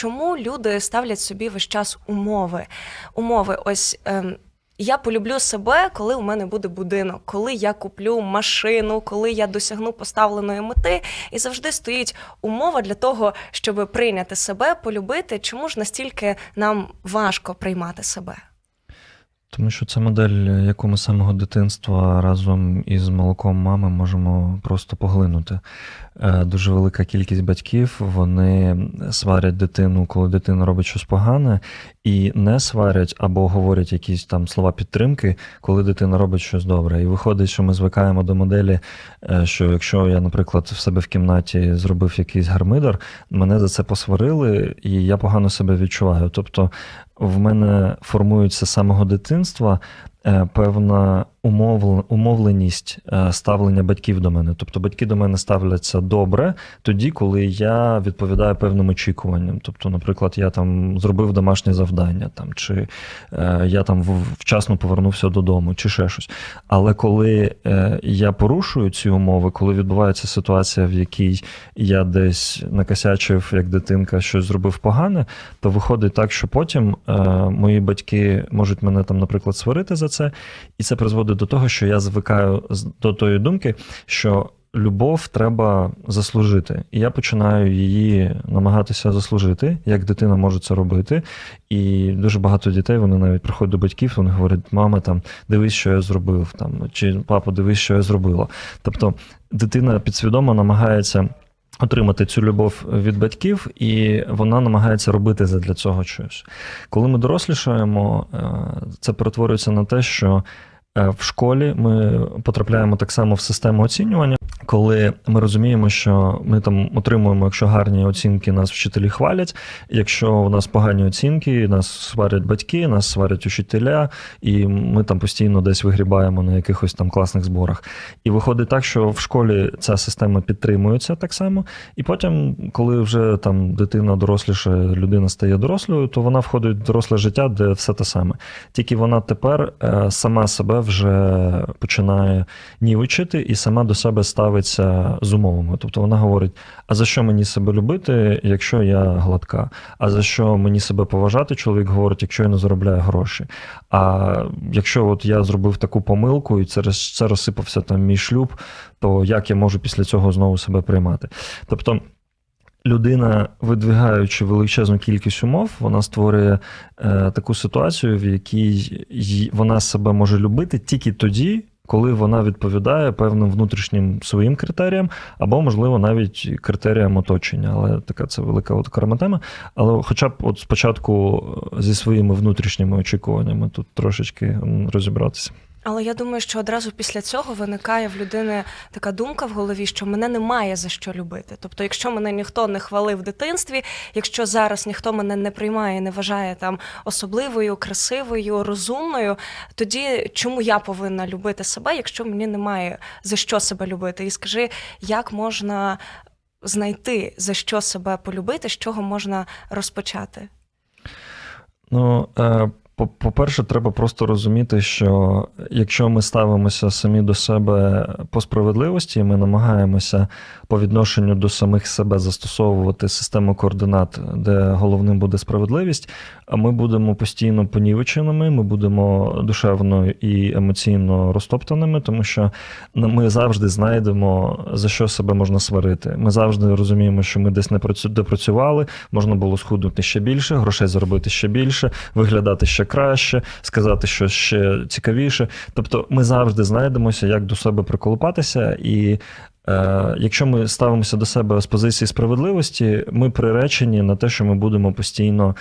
чому люди ставлять собі весь час умови? Умови, ось. Ем, я полюблю себе, коли у мене буде будинок, коли я куплю машину, коли я досягну поставленої мети, і завжди стоїть умова для того, щоб прийняти себе, полюбити. Чому ж настільки нам важко приймати себе? Тому що це модель, яку ми з самого дитинства разом із молоком мами можемо просто поглинути. Е, Дуже велика кількість батьків вони сварять дитину, коли дитина робить щось погане, і не сварять або говорять якісь там слова підтримки, коли дитина робить щось добре. І виходить, що ми звикаємо до моделі, е, що якщо я, наприклад, в себе в кімнаті зробив якийсь гармидер, мене за це посварили, і я погано себе відчуваю. Тобто в мене формуються з самого дитинства певна умовл- умовленість е, ставлення батьків до мене. Тобто батьки до мене ставляться добре тоді, коли я відповідаю певним очікуванням. Тобто, наприклад, я там зробив домашнє завдання, там, чи е, я там вчасно повернувся додому, чи ще щось. Але коли е, я порушую ці умови, коли відбувається ситуація, в якій я десь накосячив, як дитинка, щось зробив погане, то виходить так, що потім е, мої батьки можуть мене там, наприклад, сварити за це, і це призводить до того, що я звикаю до тої думки, що. Любов треба заслужити, і я починаю її намагатися заслужити, як дитина може це робити. І дуже багато дітей вони навіть приходять до батьків, вони говорять: мама, там дивись, що я зробив, там чи папа, дивись, що я зробила. Тобто дитина підсвідомо намагається отримати цю любов від батьків, і вона намагається робити для цього щось. Коли ми дорослішаємо, е, це перетворюється на те, що в школі ми потрапляємо так само в систему оцінювання, коли ми розуміємо, що ми там отримуємо, якщо гарні оцінки, нас вчителі хвалять. Якщо у нас погані оцінки, нас сварять батьки, нас сварять учителя, і ми там постійно десь вигрібаємо на якихось там класних зборах. І виходить так, що в школі ця система підтримується так само. І потім, коли вже там дитина доросліша, людина стає дорослою, то вона входить в доросле життя, де все те саме. Тільки вона тепер е, сама себе вже починає нівичити і сама до себе ставиться з умовами. Тобто вона говорить: а за що мені себе любити, якщо я гладка? А за що мені себе поважати? Чоловік говорить, якщо я не заробляю гроші. А якщо от я зробив таку помилку і через це розсипався там мій шлюб, то як я можу після цього знову себе приймати? Тобто. Людина, видвигаючи величезну кількість умов, вона створює е, таку ситуацію, в якій й- вона себе може любити тільки тоді, коли вона відповідає певним внутрішнім своїм критеріям, або, можливо, навіть критеріям оточення. Але така це велика окрема тема. Але хоча б от спочатку е, зі своїми внутрішніми очікуваннями тут трошечки розібратися. Але я думаю, що одразу після цього виникає в людини така думка в голові, що мене немає за що любити. Тобто, якщо мене ніхто не хвалив в дитинстві, якщо зараз ніхто мене не приймає, не вважає там особливою, красивою, розумною, тоді чому я повинна любити себе, якщо мені немає за що себе любити? І скажи, як можна знайти за що себе полюбити, з чого можна розпочати? Ну, е, по-перше, треба просто розуміти, що якщо ми ставимося самі до себе по справедливості, і ми намагаємося по відношенню до самих себе застосовувати систему координат, де головним буде справедливість, а ми будемо постійно понівеченими, ми будемо душевно і емоційно розтоптаними, тому що ми завжди знайдемо за що себе можна сварити. Ми завжди розуміємо, що ми десь не працю- допрацювали, можна було схуднути ще більше, грошей заробити ще більше, виглядати ще краще, сказати щось ще цікавіше. Тобто, ми завжди знайдемося, як до себе приколупатися, і е, якщо ми ставимося до себе з позиції справедливості, ми приречені на те, що ми будемо постійно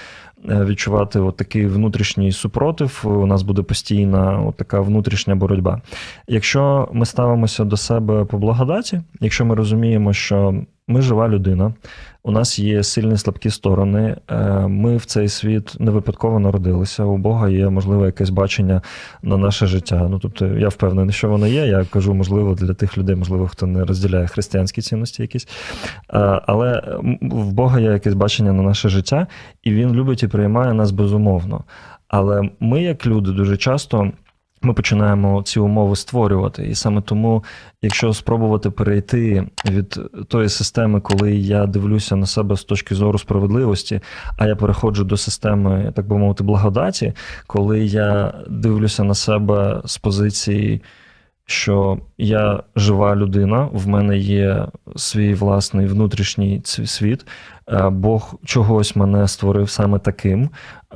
е, відчувати от такий внутрішній супротив. У нас буде постійна от така внутрішня боротьба. Якщо ми ставимося до себе по благодаті, якщо ми розуміємо, що ми жива людина, у нас є сильні слабкі сторони. е, Ми в цей світ не випадково народилися. У Бога є можливо якесь бачення на наше життя. Ну тобто я впевнений, що воно є. Я кажу, можливо, для тих людей, можливо, хто не розділяє християнські цінності якісь. Е, Але в Бога є якесь бачення на наше життя, і він любить і приймає нас безумовно. Але ми, як люди, дуже часто ми починаємо ці умови створювати. І саме тому, якщо спробувати перейти від тої системи, коли я дивлюся на себе з точки зору справедливості, а я переходжу до системи, так би мовити, благодаті, коли я дивлюся на себе з позиції. Що я жива людина, в мене є свій власний внутрішній світ. Е, Бог чогось мене створив саме таким. Е,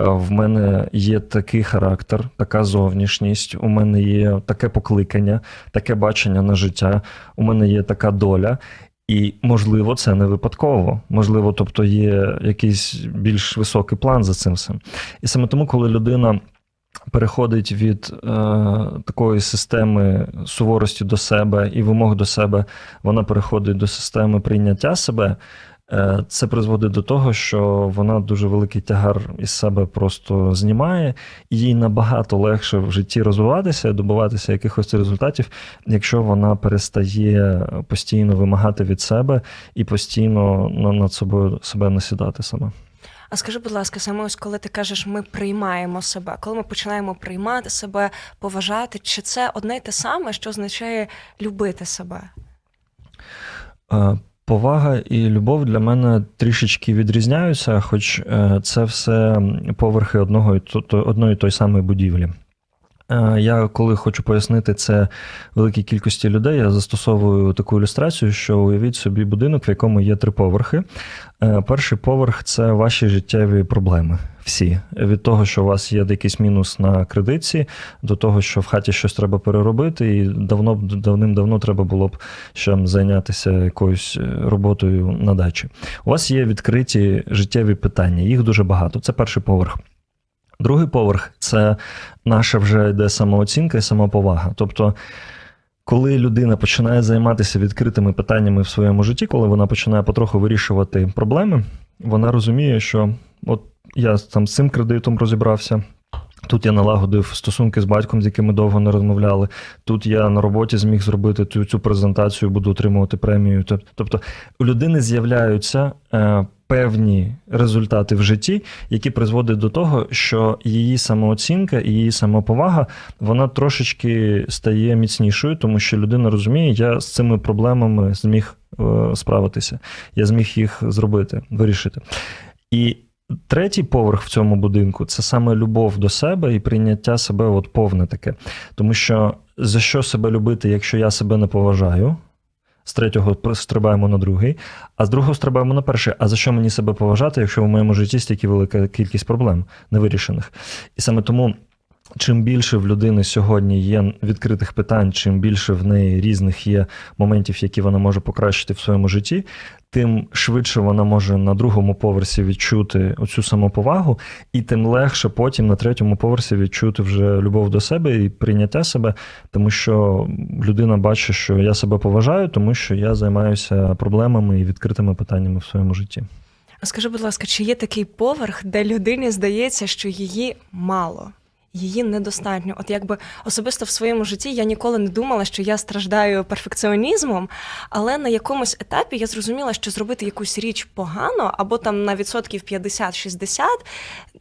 В мене є такий характер, така зовнішність, у мене є таке покликання, таке бачення на життя, у мене є така доля. І можливо, це не випадково. Можливо, тобто є якийсь більш високий план за цим всім. І саме тому, коли людина переходить від е, такої системи суворості до себе і вимог до себе, вона переходить до системи прийняття себе. Е, Це призводить до того, що вона дуже великий тягар із себе просто знімає, і їй набагато легше в житті розвиватися, добиватися якихось результатів, якщо вона перестає постійно вимагати від себе і постійно над собою себе насідати саме. А скажи, будь ласка, саме ось коли ти кажеш, ми приймаємо себе, коли ми починаємо приймати себе, поважати, чи це одне й те саме, що означає любити себе? Е, Повага і любов для мене трішечки відрізняються, хоч е, це все поверхи одного одної той самої будівлі. Е, Я коли хочу пояснити це великій кількості людей, я застосовую таку ілюстрацію, що уявіть собі будинок, в якому є три поверхи. Е, Перший поверх це ваші життєві проблеми. Всі від того, що у вас є якийсь мінус на кредитці, до того, що в хаті щось треба переробити, і давно давним-давно треба було б ще зайнятися якоюсь е, роботою на дачі. У вас є відкриті життєві питання, їх дуже багато. Це перший поверх. Другий поверх це наша вже йде самооцінка і самоповага. Тобто, коли людина починає займатися відкритими питаннями в своєму житті, коли вона починає потроху вирішувати проблеми, вона розуміє, що от я там з цим кредитом розібрався. Тут я налагодив стосунки з батьком, з яким ми довго не розмовляли. Тут я на роботі зміг зробити цю, цю презентацію, буду отримувати премію. Тобто у людини з'являються е, певні результати в житті, які призводять до того, що її самооцінка і її самоповага вона трошечки стає міцнішою, тому що людина розуміє, я з цими проблемами зміг е, справитися, я зміг їх зробити, вирішити. І третій поверх в цьому будинку це саме любов до себе і прийняття себе от повне таке. Тому що за що себе любити, якщо я себе не поважаю? З третього стрибаємо на другий, а з другого стрибаємо на перший. А за що мені себе поважати, якщо в моєму житті стільки велика кількість проблем невирішених? І саме тому, чим більше в людини сьогодні є відкритих питань, чим більше в неї різних є моментів, які вона може покращити в своєму житті, тим швидше вона може на другому поверсі відчути оцю самоповагу, і тим легше потім на третьому поверсі відчути вже любов до себе і прийняття себе, тому що людина бачить, що я себе поважаю, тому що я займаюся проблемами і відкритими питаннями в своєму житті. А скажи, будь ласка, чи є такий поверх, де людині здається, що її мало? Її недостатньо. От якби особисто в своєму житті я ніколи не думала, що я страждаю перфекціонізмом, але на якомусь етапі я зрозуміла, що зробити якусь річ погано, або там на відсотків 50-60,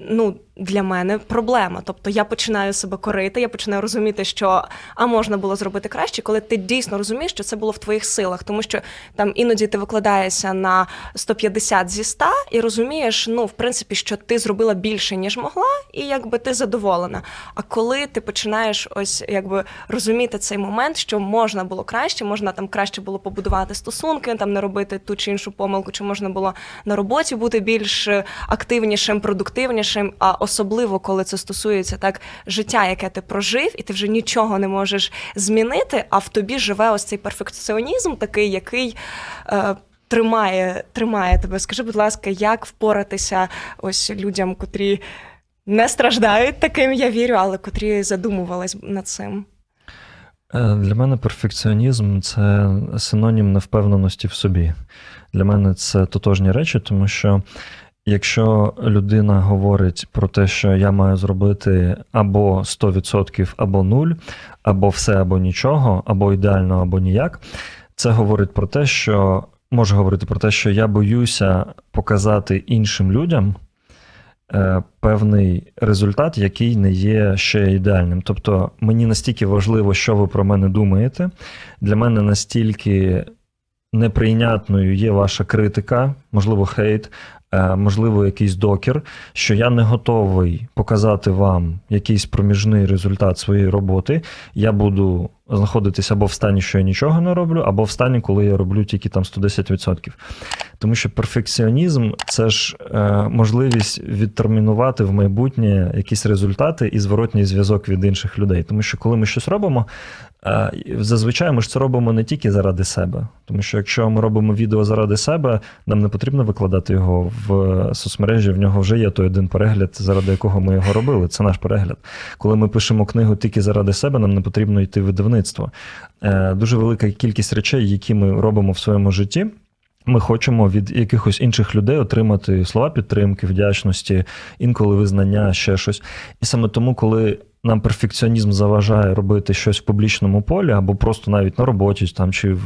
ну для мене проблема. Тобто я починаю себе корити, я починаю розуміти, що а можна було зробити краще, коли ти дійсно розумієш, що це було в твоїх силах, тому що там іноді ти викладаєшся на 150 зі 100 і розумієш, ну в принципі, що ти зробила більше ніж могла, і якби ти задоволена. А коли ти починаєш ось якби розуміти цей момент, що можна було краще, можна там краще було побудувати стосунки, там не робити ту чи іншу помилку, чи можна було на роботі бути більш е, активнішим, продуктивнішим, а особливо коли це стосується так життя, яке ти прожив, і ти вже нічого не можеш змінити, а в тобі живе ось цей перфекціонізм, такий, який. Е, Тримає, тримає тебе. Скажи, будь ласка, як впоратися ось людям, котрі не страждають таким, я вірю, але котрі задумувались над цим. Е, Для мене перфекціонізм це синонім невпевненості в собі. Для мене це тотожні речі, тому що якщо людина говорить про те, що я маю зробити або 100%, або 0, або все, або нічого, або ідеально, або ніяк, це говорить про те, що може говорити про те, що я боюся показати іншим людям певний результат, який не є ще ідеальним. Тобто мені настільки важливо, що ви про мене думаєте. Для мене настільки неприйнятною є ваша критика, можливо, хейт, е, можливо, якийсь докір, що я не готовий показати вам якийсь проміжний результат своєї роботи. Я буду знаходитися або в стані, що я нічого не роблю, або в стані, коли я роблю тільки там 110%. Тому що перфекціонізм це ж е, можливість відтермінувати в майбутнє якісь результати і зворотній зв'язок від інших людей. Тому що коли ми щось робимо, зазвичай ми ж це робимо не тільки заради себе. Тому що якщо ми робимо відео заради себе, нам не потрібно викладати його в соцмережі. В нього вже є той один перегляд, заради якого ми його робили. Це наш перегляд. Коли ми пишемо книгу тільки заради себе, нам не потрібно йти в видавництво. Е, Дуже велика кількість речей, які ми робимо в своєму житті. Ми хочемо від якихось інших людей отримати слова підтримки, вдячності, інколи визнання, ще щось. І саме тому, коли нам перфекціонізм заважає робити щось в публічному полі, або просто навіть на роботі, там чи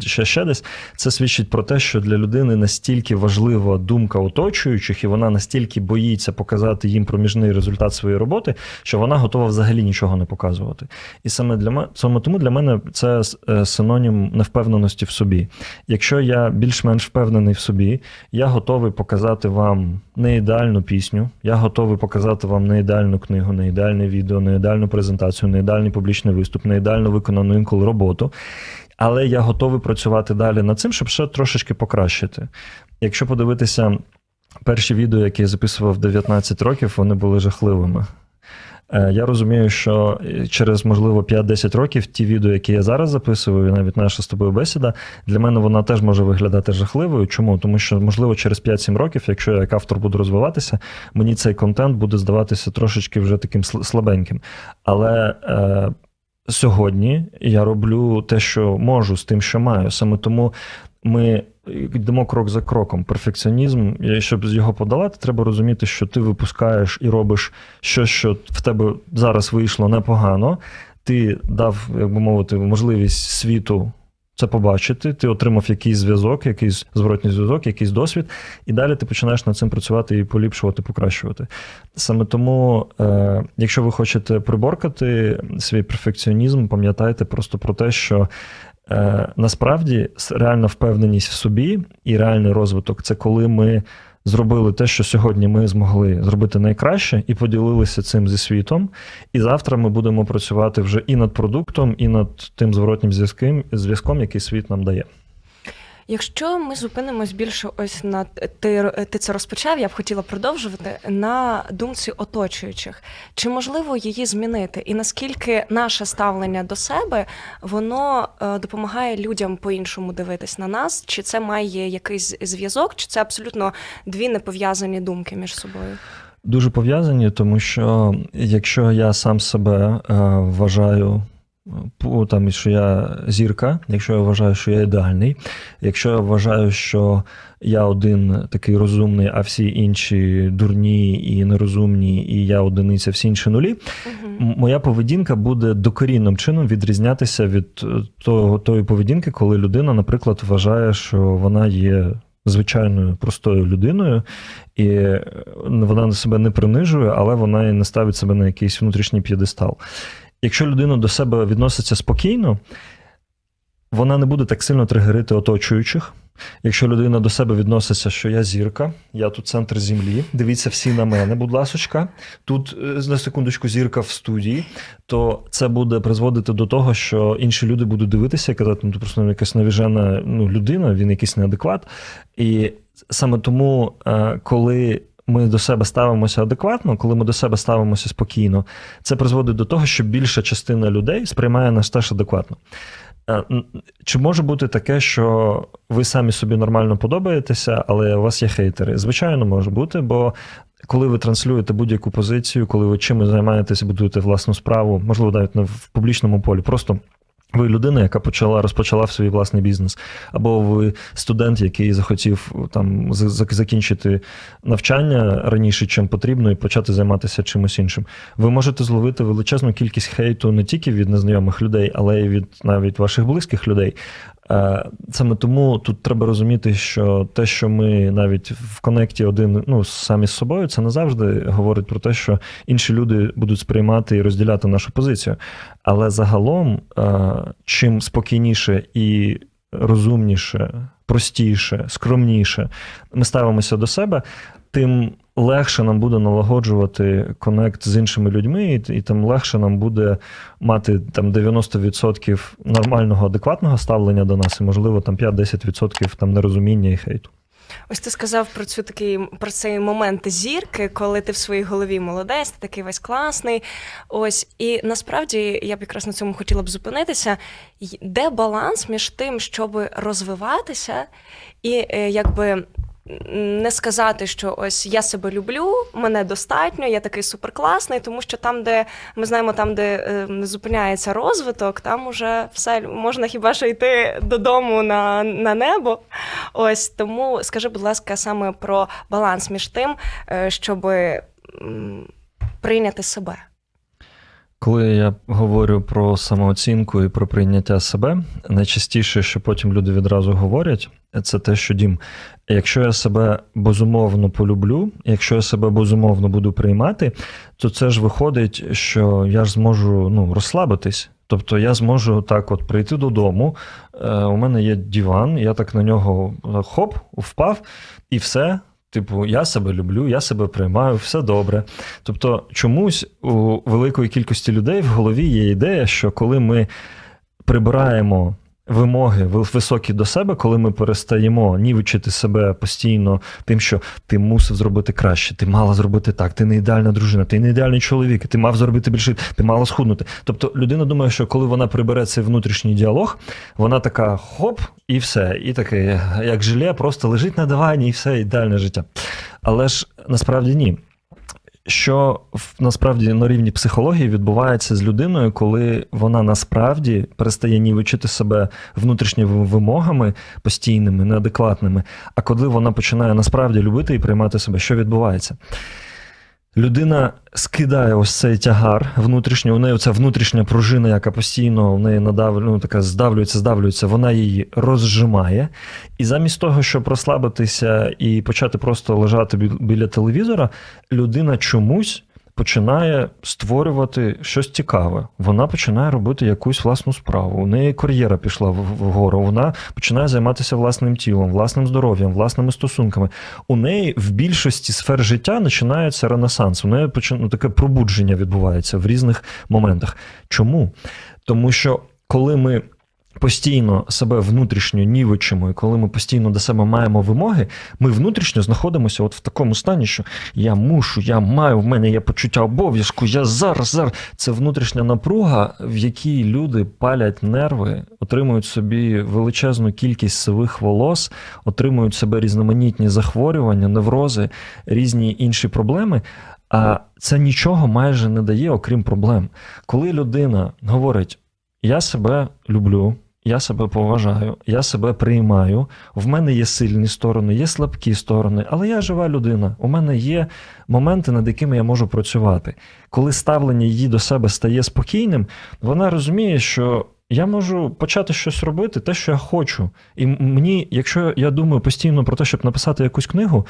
ще, ще десь, це свідчить про те, що для людини настільки важлива думка оточуючих, і вона настільки боїться показати їм проміжний результат своєї роботи, що вона готова взагалі нічого не показувати. І саме для мене саме тому для мене це е, синонім невпевненості в собі. Якщо я більш-менш впевнений в собі, я готовий показати вам не ідеальну пісню, я готовий показати вам не ідеальну книгу, не ідеальне відео, не ідеальну презентацію, не ідеальний публічний виступ, не ідеально виконану інколи роботу. Але я готовий працювати далі над цим, щоб ще трошечки покращити. Якщо подивитися перші відео, які я записував 19 років, вони були жахливими. Е, Я розумію, що через, можливо, 5-10 років ті відео, які я зараз записую, і навіть наша з тобою бесіда, для мене вона теж може виглядати жахливою. Чому? Тому що, можливо, через 5-7 років, якщо я як автор буду розвиватися, мені цей контент буде здаватися трошечки вже таким слабеньким. Але е, сьогодні я роблю те, що можу з тим, що маю. Саме тому ми йдемо крок за кроком. Перфекціонізм, і щоб його подолати, треба розуміти, що ти випускаєш і робиш щось, що в тебе зараз вийшло непогано. Ти дав, як би мовити, можливість світу це побачити. Ти отримав якийсь зв'язок, якийсь зворотній зв'язок, якийсь досвід, і далі ти починаєш над цим працювати і поліпшувати, покращувати. Саме тому, е, якщо ви хочете приборкати свій перфекціонізм, пам'ятайте просто про те, що е, насправді реальна впевненість в собі і реальний розвиток це коли ми зробили те, що сьогодні ми змогли зробити найкраще, і поділилися цим зі світом. І завтра ми будемо працювати вже і над продуктом, і над тим зворотнім зв'язком, зв'язком, який світ нам дає. Якщо ми зупинимось більше ось на ти, ти це розпочав, я б хотіла продовжувати на думці оточуючих. Чи можливо її змінити? І наскільки наше ставлення до себе воно е, допомагає людям по-іншому дивитись на нас? Чи це має якийсь зв'язок, чи це абсолютно дві непов'язані думки між собою? Дуже пов'язані, тому що якщо я сам себе е, вважаю. Там, що я зірка, якщо я вважаю, що я ідеальний, якщо я вважаю, що я один такий розумний, а всі інші дурні і нерозумні, і я одиниця, всі інші нулі, Угу. моя поведінка буде докорінним чином відрізнятися від е, того, тої поведінки, коли людина, наприклад, вважає, що вона є звичайною простою людиною, і е, вона себе не принижує, але вона і не ставить себе на якийсь внутрішній п'єдестал. Якщо людина до себе відноситься спокійно, вона не буде так сильно тригерити оточуючих. Якщо людина до себе відноситься, що я зірка, я тут центр землі, дивіться всі на мене, будь ласочка, тут е, на секундочку зірка в студії, то це буде призводити до того, що інші люди будуть дивитися і казати, ну, ти просто якась навіжена ну, людина, він якийсь неадекват. І саме тому, е, коли ми до себе ставимося адекватно, коли ми до себе ставимося спокійно, це призводить до того, що більша частина людей сприймає нас теж адекватно. Е, Чи може бути таке, що ви самі собі нормально подобаєтеся, але у вас є хейтери? Звичайно, може бути, бо коли ви транслюєте будь-яку позицію, коли ви чимось займаєтесь, будуєте власну справу, можливо, навіть не в публічному полі, просто. Ви людина, яка почала розпочала свій власний бізнес, або ви студент, який захотів там закінчити навчання раніше, чим потрібно, і почати займатися чимось іншим. Ви можете зловити величезну кількість хейту не тільки від незнайомих людей, але й від навіть ваших близьких людей. Е, Саме тому тут треба розуміти, що те, що ми навіть в конекті один ну, самі з собою, це не завжди говорить про те, що інші люди будуть сприймати і розділяти нашу позицію. Але загалом, е, чим спокійніше і розумніше, простіше, скромніше ми ставимося до себе, тим легше нам буде налагоджувати конект з іншими людьми, і, і тим легше нам буде мати там 90% нормального, адекватного ставлення до нас, і можливо там 5-10% там нерозуміння і хейту. Ось ти сказав про цю такий про цей момент зірки, коли ти в своїй голові молодець, ти такий весь класний. Ось і насправді я б якраз на цьому хотіла б зупинитися. Де баланс між тим, щоб розвиватися, і е, якби не сказати, що ось я себе люблю, мене достатньо, я такий суперкласний, тому що там, де ми знаємо, там, де не зупиняється розвиток, там уже все можна хіба що йти додому на, на небо. Ось тому скажи, будь ласка, саме про баланс між тим, е, щоб прийняти себе. Коли я говорю про самооцінку і про прийняття себе, найчастіше, що потім люди відразу говорять, це те, що дім, якщо я себе безумовно полюблю, якщо я себе безумовно буду приймати, то це ж виходить, що я ж зможу ну, розслабитись. Тобто я зможу так от прийти додому, е, у мене є диван, я так на нього е, хоп, впав, і все. Типу, я себе люблю, я себе приймаю, все добре. Тобто, чомусь у великої кількості людей в голові є ідея, що коли ми прибираємо вимоги ви- високі до себе, коли ми перестаємо нівечити себе постійно тим, що ти мусив зробити краще, ти мала зробити так, ти не ідеальна дружина, ти не ідеальний чоловік, ти мав зробити більше, ти мала схуднути. Тобто людина думає, що коли вона прибере цей внутрішній діалог, вона така хоп, і все. І таке, як желе, просто лежить на дивані, і все, ідеальне життя. Але ж насправді ні. Що насправді на рівні психології відбувається з людиною, коли вона насправді перестає нівечити себе внутрішніми вимогами постійними, неадекватними. А коли вона починає насправді любити і приймати себе, що відбувається? Людина скидає ось цей тягар внутрішньо. у неї ця внутрішня пружина, яка постійно в неї надав, ну, така здавлюється, здавлюється, вона її розжимає. І замість того, щоб розслабитися і почати просто лежати біля телевізора, людина чомусь починає створювати щось цікаве. Вона починає робити якусь власну справу. У неї кар'єра пішла вгору. Вона починає займатися власним тілом, власним здоров'ям, власними стосунками. У неї в більшості сфер життя починається ренесанс. У неї ну, таке пробудження відбувається в різних моментах. Чому? Тому що коли ми постійно себе внутрішньо нівечимо, і коли ми постійно до себе маємо вимоги, ми внутрішньо знаходимося от в такому стані, що я мушу, я маю, в мене є почуття обов'язку, я зараз, зараз. Це внутрішня напруга, в якій люди палять нерви, отримують собі величезну кількість сивих волос, отримують себе різноманітні захворювання, неврози, різні інші проблеми. А це нічого майже не дає, окрім проблем. Коли людина говорить: я себе люблю, я себе поважаю, я себе приймаю, в мене є сильні сторони, є слабкі сторони, але я жива людина. У мене є моменти, над якими я можу працювати. Коли ставлення її до себе стає спокійним, вона розуміє, що. Я можу почати щось робити, те, що я хочу. І мені, якщо я думаю постійно про те, щоб написати якусь книгу,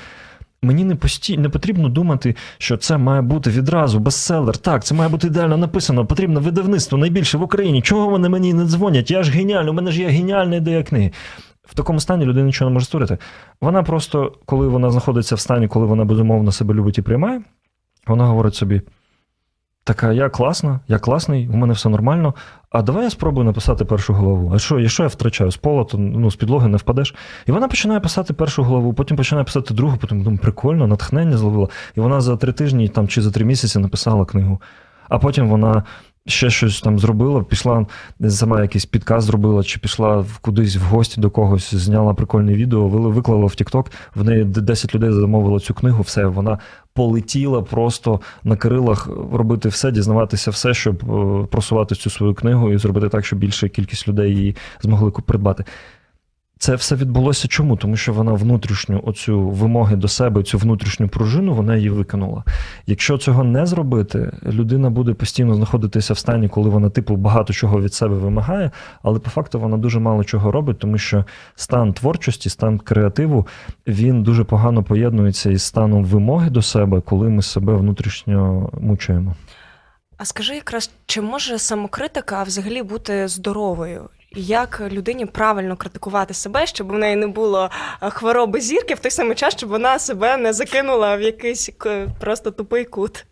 Мені не пості... не потрібно думати, що це має бути відразу бестселер. Так, це має бути ідеально написано. Потрібно видавництво найбільше в Україні. Чого вони мені не дзвонять? Я ж геніальний, у мене ж є геніальна ідея книги. В такому стані людина нічого не може створити. Вона просто, коли вона знаходиться в стані, коли вона безумовно себе любить і приймає, вона говорить собі: така, я класна, я класний, у мене все нормально. А давай я спробую написати першу главу. А що, якщо я втрачаю з пола, то ну, з підлоги не впадеш. І вона починає писати першу главу, потім починає писати другу, потім думаю, прикольно, натхнення зловила. І вона за три тижні там, чи за три місяці написала книгу. А потім вона ще щось там зробила, пішла сама якийсь підказ зробила, чи пішла кудись в гості до когось, зняла прикольне відео, виклала в TikTok, в неї д- 10 людей замовило цю книгу, все, вона полетіла просто на крилах робити все, дізнаватися все, щоб е, просувати цю свою книгу і зробити так, щоб більша кількість людей її змогли придбати. Це все відбулося чому? Тому що вона внутрішню оцю вимоги до себе, цю внутрішню пружину, вона її викинула. Якщо цього не зробити, людина буде постійно знаходитися в стані, коли вона, типу, багато чого від себе вимагає, але по факту вона дуже мало чого робить, тому що стан творчості, стан креативу, він дуже погано поєднується із станом вимоги до себе, коли ми себе внутрішньо мучаємо. А скажи якраз, чи може самокритика взагалі бути здоровою? Як людині правильно критикувати себе, щоб в неї не було е, хвороби зірки в той самий час, щоб вона себе не закинула в якийсь просто тупий кут?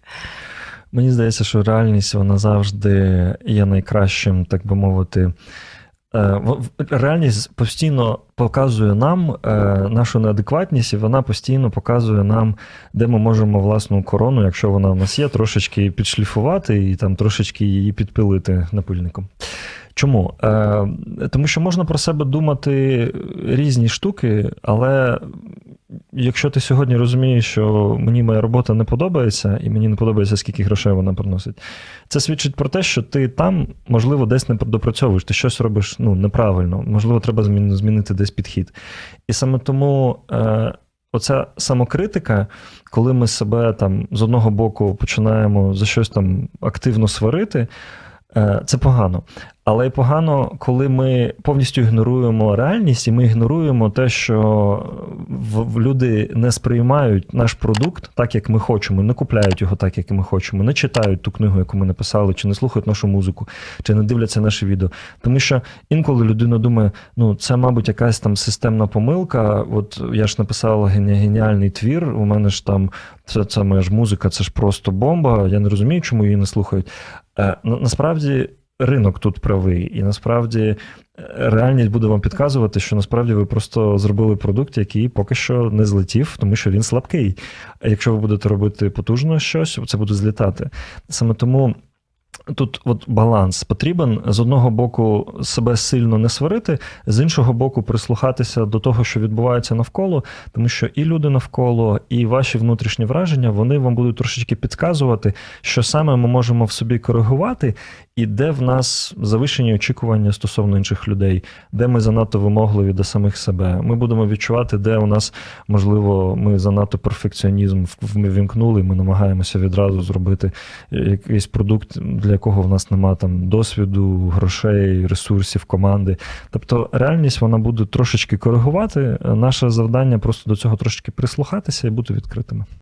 Мені здається, що реальність вона завжди є найкращим, так би мовити. Е, Реальність постійно показує нам е, нашу неадекватність, і вона постійно показує нам, де ми можемо власну корону, якщо вона в нас є, трошечки підшліфувати і там трошечки її підпилити напильником. Чому? Е, тому що можна про себе думати різні штуки, але якщо ти сьогодні розумієш, що мені моя робота не подобається, і мені не подобається, скільки грошей вона приносить, це свідчить про те, що ти там, можливо, десь не допрацьовуєш, ти щось робиш ну, неправильно, можливо, треба змінити десь підхід. І саме тому. Е, Оця самокритика, коли ми себе там з одного боку починаємо за щось там активно сварити, е, це погано. Але й погано, коли ми повністю ігноруємо реальність, і ми ігноруємо те, що люди не сприймають наш продукт так, як ми хочемо, не купляють його так, як ми хочемо, не читають ту книгу, яку ми написали, чи не слухають нашу музику, чи не дивляться наше відео. Тому що інколи людина думає, ну це, мабуть, якась там системна помилка. От я ж написала геніальний твір. У мене ж там це, це моя ж музика, це ж просто бомба. Я не розумію, чому її не слухають. Е, насправді. Ринок тут правий, і насправді е, реальність буде вам підказувати, що насправді ви просто зробили продукт, який поки що не злетів, тому що він слабкий. А якщо ви будете робити потужно щось, це буде злітати. Саме тому тут от баланс потрібен з одного боку себе сильно не сварити, з іншого боку, прислухатися до того, що відбувається навколо, тому що і люди навколо, і ваші внутрішні враження вони вам будуть трошечки підказувати, що саме ми можемо в собі коригувати, і де в нас завищені очікування стосовно інших людей, де ми занадто вимогливі до самих себе. Ми будемо відчувати, де у нас можливо ми занадто перфекціонізм ввімкнули, ми намагаємося відразу зробити якийсь продукт, для якого в нас нема там досвіду, грошей, ресурсів, команди. Тобто реальність вона буде трошечки коригувати. Наше завдання просто до цього трошечки прислухатися і бути відкритими.